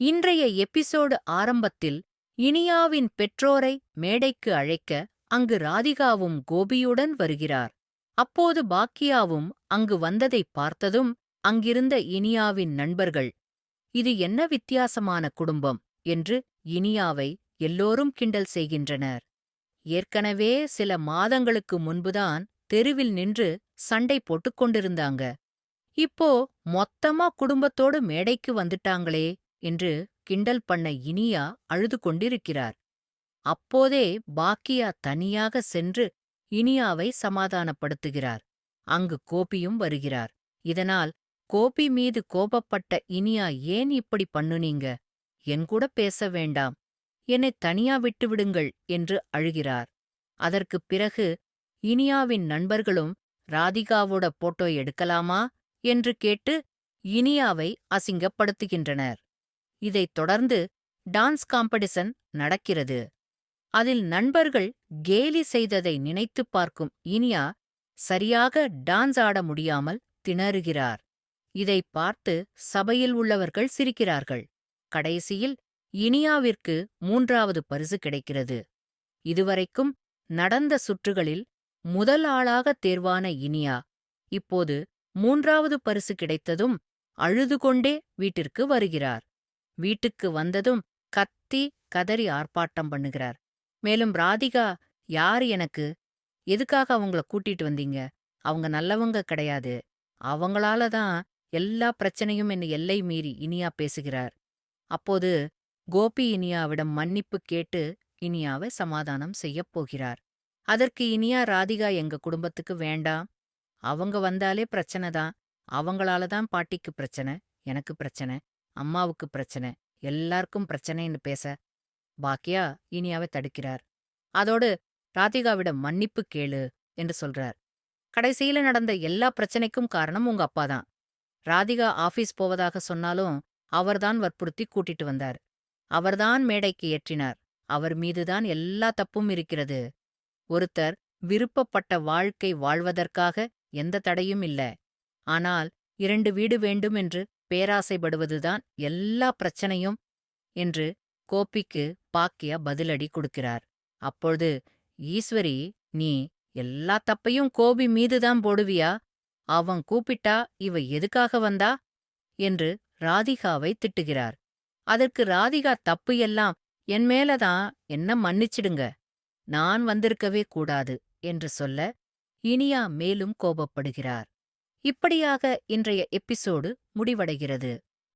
இன்றைய எபிசோடு ஆரம்பத்தில் இனியாவின் பெற்றோரை மேடைக்கு அழைக்க அங்கு ராதிகாவும் கோபியுடன் வருகிறார். அப்போது பாக்கியாவும் அங்கு வந்ததைப் பார்த்ததும் அங்கிருந்த இனியாவின் நண்பர்கள் இது என்ன வித்தியாசமான குடும்பம்? என்று இனியாவை எல்லோரும் கிண்டல் செய்கின்றனர். ஏற்கனவே சில மாதங்களுக்கு முன்புதான் தெருவில் நின்று சண்டை போட்டுக் கொண்டிருந்தாங்க. இப்போ மொத்தமா குடும்பத்தோடு மேடைக்கு வந்துட்டாங்களே என்று கிண்டல் பண்ண இனியா அழுது கொண்டிருக்கிறார் அப்போதே பாக்கியா தனியாக சென்று இனியாவை சமாதானப்படுத்துகிறார். அங்கு கோபியும் வருகிறார். இதனால் கோபி மீது கோபப்பட்ட இனியா ஏன் இப்படி பண்ணுனீங்க? என் கூட பேச வேண்டாம். என்னை தனியா விட்டுவிடுங்கள் என்று அழுகிறார். அதற்குப் பிறகு இனியாவின் நண்பர்களும் ராதிகாவோட போட்டோ எடுக்கலாமா? என்று கேட்டு இனியாவை அசிங்கப்படுத்துகின்றனர். இதைத் தொடர்ந்து டான்ஸ் காம்படிஷன் நடக்கிறது. அதில் நண்பர்கள் கேலி செய்ததை நினைத்துப் பார்க்கும் இனியா சரியாக டான்ஸ் ஆட முடியாமல் திணறுகிறார். இதைப் பார்த்து சபையில் உள்ளவர்கள் சிரிக்கிறார்கள். கடைசியில் இனியாவிற்கு மூன்றாவது பரிசு கிடைக்கிறது. இதுவரைக்கும் நடந்த சுற்றுகளில் முதல் ஆளாக தேர்வான இனியா இப்போது மூன்றாவது பரிசு கிடைத்ததும் அழுது கொண்டே வீட்டிற்கு வருகிறார். வீட்டுக்கு வந்ததும் கத்தி கதறி ஆர்ப்பாட்டம் பண்ணுகிறார். மேலும் ராதிகா யார் எனக்கு? எதுக்காக அவங்கள கூட்டிட்டு வந்தீங்க? அவங்க நல்லவங்க கிடையாது. அவங்களால தான் எல்லா பிரச்சனையும் என்ன எல்லை மீறி இனியா பேசுகிறார். அப்போது கோபி இனியாவிடம் மன்னிப்பு கேட்டு இனியாவை சமாதானம் செய்யப் போகிறார். அதற்கு இனியா ராதிகா எங்க குடும்பத்துக்கு வேண்டாம். அவங்க வந்தாலே பிரச்சனை தான். அவங்களால தான் பாட்டிக்கு பிரச்சனை எனக்கு பிரச்சனை. அம்மாவுக்கு பிரச்சனை எல்லாருக்கும் பிரச்சனைன்னு பேச பாக்கியா இனியாவை தடுக்கிறார். அதோடு ராதிகாவிடம் மன்னிப்பு கேளு என்று சொல்றார். கடைசியில நடந்த எல்லா பிரச்சனைக்கும் காரணம் உங்க அப்பாதான் ராதிகா ஆபீஸ் போவதாக சொன்னாலும் அவர்தான் வற்புறுத்தி கூட்டிட்டு வந்தார். அவர்தான் மேடைக்கு ஏற்றினார். அவர் மீதுதான் எல்லா தப்பும் இருக்கிறது. ஒருத்தர் விருப்பப்பட்ட வாழ்க்கை வாழ்வதற்காக எந்த தடையும் இல்ல. ஆனால் இரண்டு வீடு வேண்டும் என்று பேராசைப்படுவதுதான் எல்லா பிரச்சனையும் என்று கோபிக்கு பாக்கியா பதிலடி கொடுக்கிறார். அப்பொழுது ஈஸ்வரி நீ எல்லா தப்பையும் கோபி மீதுதான் போடுவியா? அவன் கூப்பிட்டா இவ எதுக்காக வந்தா? என்று ராதிகாவை திட்டுகிறார். அதற்கு ராதிகா தப்பு எல்லாம் என் மேலதான் என்ன மன்னிச்சிடுங்க. நான் வந்திருக்கவே கூடாது என்று சொல்ல இனியா மேலும் கோபப்படுகிறார். இப்படியாக இன்றைய எபிசோடு முடிவடைகிறது.